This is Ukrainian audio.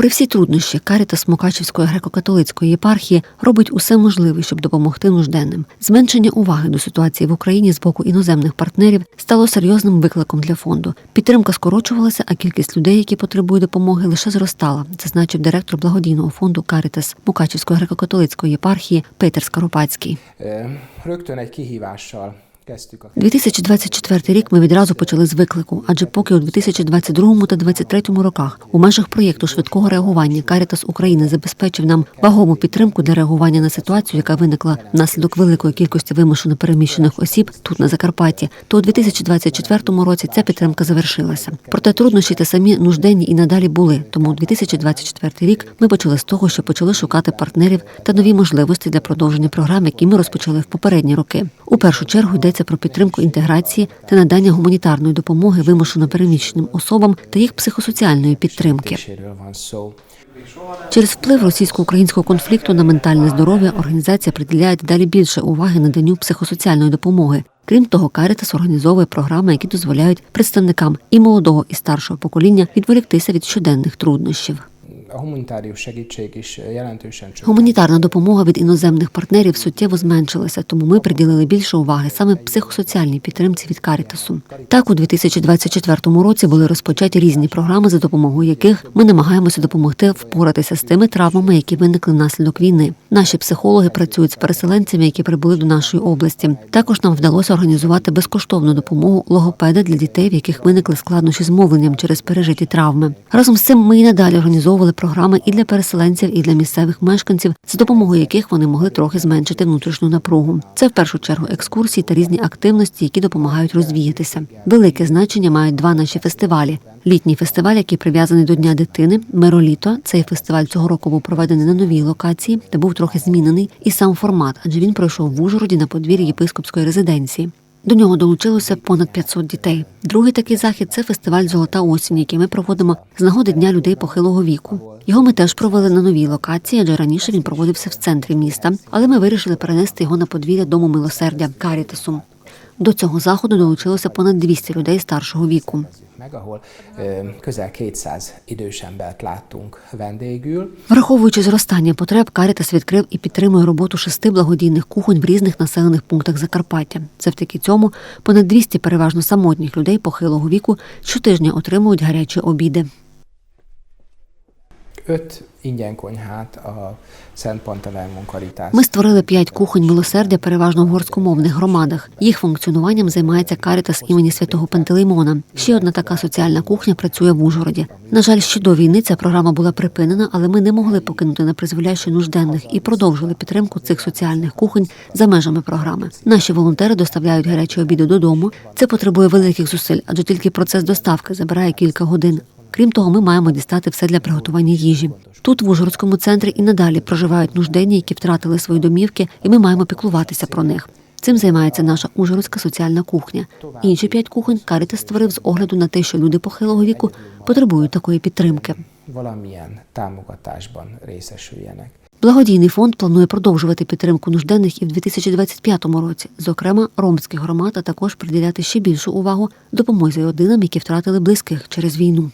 Попри всі труднощі, Карітас Мукачівської греко-католицької єпархії робить усе можливе, щоб допомогти нужденним. Зменшення уваги до ситуації в Україні з боку іноземних партнерів стало серйозним викликом для фонду. Підтримка скорочувалася, а кількість людей, які потребують допомоги, лише зростала, зазначив директор благодійного фонду Карітас Мукачівської греко-католицької єпархії Петер Скоропадський. Ö, Rögtön egy kihívással 2024 рік ми відразу почали з виклику, адже поки у 2022 та 2023 роках у межах проєкту швидкого реагування Карітас України забезпечив нам вагому підтримку для реагування на ситуацію, яка виникла внаслідок великої кількості вимушено переміщених осіб тут на Закарпатті, то у 2024 році ця підтримка завершилася. Проте труднощі та самі нужденні і надалі були. Тому у 2024 рік ми почали з того, що почали шукати партнерів та нові можливості для продовження програм, які ми розпочали в попередні роки. У першу чергу йдеться про підтримку інтеграції та надання гуманітарної допомоги вимушено переміщеним особам та їх психосоціальної підтримки. Через вплив російсько-українського конфлікту на ментальне здоров'я організація приділяє дедалі більше уваги наданню психосоціальної допомоги. Крім того, Карітас організовує програми, які дозволяють представникам і молодого, і старшого покоління відволіктися від щоденних труднощів. Jelentősen csökkent. Гуманітарна допомога від іноземних партнерів суттєво зменшилася, тому ми приділили більше уваги саме психосоціальній підтримці від Карітасу. Так, у 2024 році були розпочаті різні програми, за допомогою яких ми намагаємося допомогти впоратися з тими травмами, які виникли внаслідок війни. Наші психологи працюють з переселенцями, які прибули до нашої області. Також нам вдалося організувати безкоштовну допомогу логопеда для дітей, в яких виникли складнощі з мовленням через пережиті травми. Разом з цим ми і надалі організовували програми і для переселенців, і для місцевих мешканців, за допомогою яких вони могли трохи зменшити внутрішню напругу. Це в першу чергу екскурсії та різні активності, які допомагають розвіятися. Велике значення мають два наші фестивалі. Літній фестиваль, який прив'язаний до Дня дитини, Мироліто. Цей фестиваль цього року був проведений на новій локації, та був трохи змінений і сам формат, адже він пройшов в Ужгороді на подвір'ї єпископської резиденції. До нього долучилося понад 500 дітей. Другий такий захід це фестиваль Золота осінь, який ми проводимо з нагоди Дня людей похилого віку. Його ми теж провели на новій локації, адже раніше він проводився в центрі міста, але ми вирішили перенести його на подвір'я Дому милосердя Карітасу. До цього заходу долучилося понад 200 людей старшого віку. meg, ahol ö, közel 200 idős embert láttunk vendégül. Враховуючи зростання потреб, Карітас відкрив і підтримує роботу шести благодійних кухонь в різних населених пунктах Закарпаття. Завдяки цьому понад 200 переважно самотніх людей похилого віку щотижня отримують гарячі обіди. Öt ingyen konyhát a Szent Panteleimon Karitás. Ми створили п'ять кухонь милосердя переважно в горськомовних громадах. Їх функціонуванням займається Карітас імені святого Пантелеймона. Ще одна така соціальна кухня працює в Ужгороді. На жаль, ще до війни ця програма була припинена, але ми не могли покинути на призволяще нужденних і продовжили підтримку цих соціальних кухонь за межами програми. Наші волонтери доставляють гарячі обіди додому. Це потребує великих зусиль, адже тільки процес доставки забирає кілька годин. Крім того, ми маємо дістати все для приготування їжі. Тут, в Ужгородському центрі, і надалі проживають нужденні, які втратили свої домівки, і ми маємо піклуватися про них. Цим займається наша Ужгородська соціальна кухня. Інші п'ять кухонь Карітас створив з огляду на те, що люди похилого віку потребують такої підтримки. Благодійний фонд планує продовжувати підтримку нужденних і в 2025 році, зокрема ромських громад, а також приділяти ще більшу увагу допомозі родинам, які втратили близьких через війну.